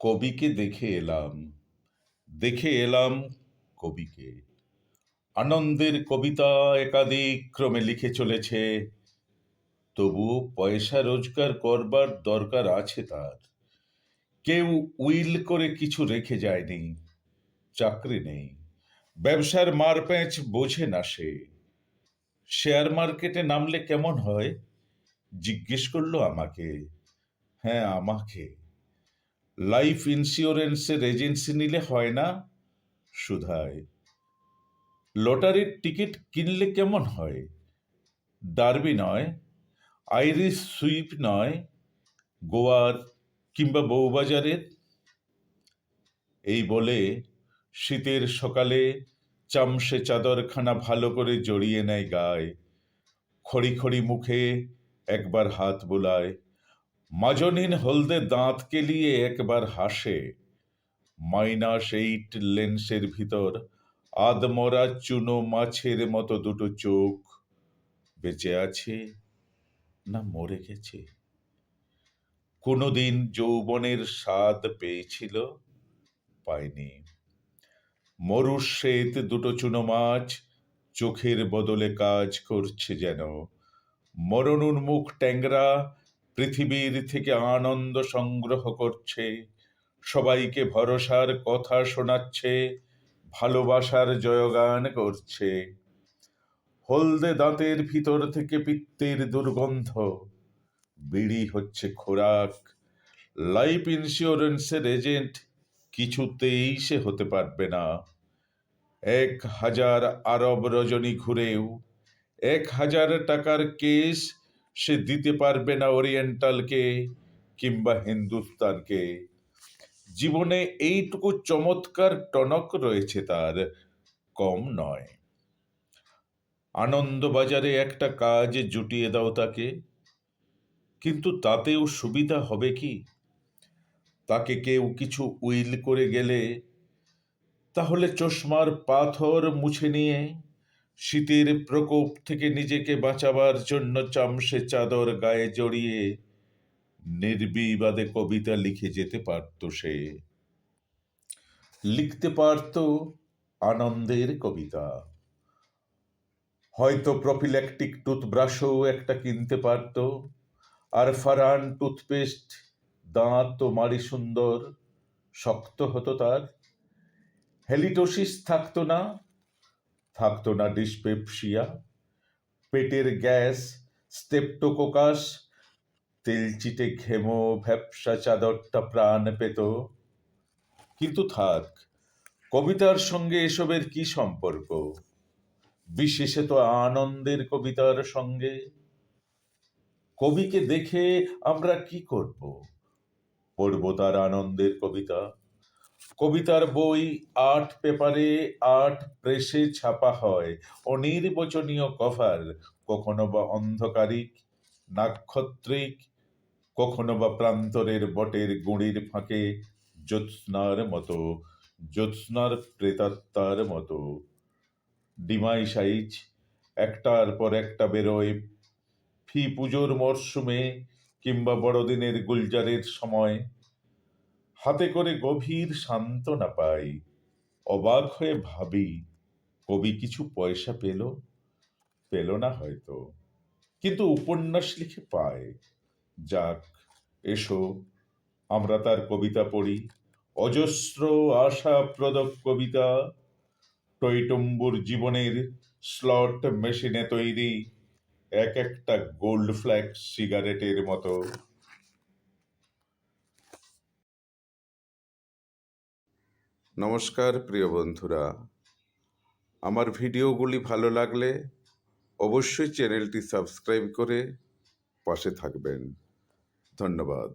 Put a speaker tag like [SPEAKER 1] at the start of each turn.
[SPEAKER 1] কবিকে দেখে এলাম দেখে এলাম কবিকে। আনন্দের কবিতা একাধিক ক্রমে লিখে চলেছে, তবুও পয়সা রোজগার করবার দরকার আছে তার। কেউ উইল করে কিছু রেখে যায়নি, চাকরি নেই, ব্যবসার মারপ্যাঁচ বোঝে না সে। শেয়ার মার্কেটে নামলে কেমন হয়? জিজ্ঞেস করল আমাকে হ্যাঁ আমাকে। লাইফ ইন্স্যুরেন্সের এজেন্সি নিলে হয় না? সুধায়। লটারির টিকিট কিনলে কেমন হয়? ডার্বি নয় আইরিশ সুইপ নয়, গোয়ার কিংবা বউবাজারের। এই বলে শীতের সকালে চামসে চাদরখানা ভালো করে জড়িয়ে নেয় গায়ে। খড়ি খড়ি মুখে একবার হাত বোলায়। মাজনীন হলদে দাঁত কেলিয়ে একবার হাসে মাইনাস এইট লেন্সের ভিতর, আদমরা চুনো মাছের মতো দুটো চোখ, বেঁচে আছে না মরে গেছে? কোনোদিন যৌবনের স্বাদ পেয়েছিল? পায়নি মরুর শ্বেত দুটো চুনো মাছ, চোখের বদলে কাজ করছে যেন। মরণ উন্মুখ ট্যাংরা পৃথিবীর থেকে আনন্দ সংগ্রহ করছে, সবাইকে ভরসার কথা শোনাচ্ছে, ভালোবাসার জয়গান করছে। হলদে দাঁতের ভিতর থেকে পিত্তের দুর্গন্ধ, বিড়ি হচ্ছে খোরাক। লাইফ ইন্স্যুরেন্সের এজেন্ট কিছুতেই সে হতে পারবে না। এক হাজার আরব রজনী ঘুরেও, এক হাজার টাকার কেস সে দিতে পারবে না ওরিয়েন্টালকে কিংবা হিন্দুস্তানকে। জীবনে এইটুকু চমৎকার টনক রয়েছে তার, কম নয়। আনন্দবাজারে একটা কাজ জুটিয়ে দাও তাকে, কিন্তু তাতেও সুবিধা হবে কি? তাকে কেউ কিছু উইল করে গেলে, তাহলে চশমার পাথর মুছে নিয়ে শীতের প্রকোপ থেকে নিজেকে বাঁচাবার জন্য চামসে চাদর গায়ে জড়িয়ে নির্বিবাদে কবিতা লিখে যেতে পারত সে। লিখতে পারত আনন্দের কবিতা। হয়তো প্রফিল্যাকটিক টুথব্রাশও একটা কিনতে পারত। আর ফারান টুথপেস্ট দাঁত তো মারি সুন্দর, শক্ত হতো তার। হেলিটোসিস থাকতো না থাকতো না ডিসপেপসিয়া, পেটের গ্যাস, স্টেপটোকোকাস তেলচিটে ঘেমো, ভ্যাপসা চাদরটা প্রাণ পেত। কিন্তু থাক, কবিতার সঙ্গে এসবের কি সম্পর্ক? বিশেষত আনন্দের কবিতার সঙ্গে। কবিকে দেখে আমরা কি করব? পড়ব তার আনন্দের কবিতা। কবিতার বই, আর্ট পেপারে, আর্ট প্রেসে ছাপা হয়, অনির্বচনীয় কভার, কখনো বা অন্ধকারিক, নাক্ষত্রিক, কখনো বা প্রান্তরের বটের গুঁড়ির ফাঁকে, জ্যোৎস্নার মতো, জ্যোৎস্নার প্রেতাত্মার মতো। ডিমাই সাইজ একটার পর একটা বেরোয়, ফি পুজোর মরশুমে কিংবা বড়দিনের গুলজারের সময় হাতে করে গভীর সান্ত্বনা পাই। অবাক হয়ে ভাবি, কবি কিছু পয়সা পেল? পেল না হয়তো। কিন্তু উপন্যাস লিখে পায়। যাক, এসো, আমরা তার কবিতা পড়ি। অজস্র আশাপ্রদক কবিতা টইটম্বুর জীবনের স্লট মেশিনে তৈরি। এক একটা গোল্ড ফ্ল্যাগ সিগারেটের মতো।
[SPEAKER 2] নমস্কার প্রিয় বন্ধুরা। আমার ভিডিওগুলি ভালো লাগলে অবশ্যই চ্যানেলটি সাবস্ক্রাইব করে পাশে থাকবেন। ধন্যবাদ।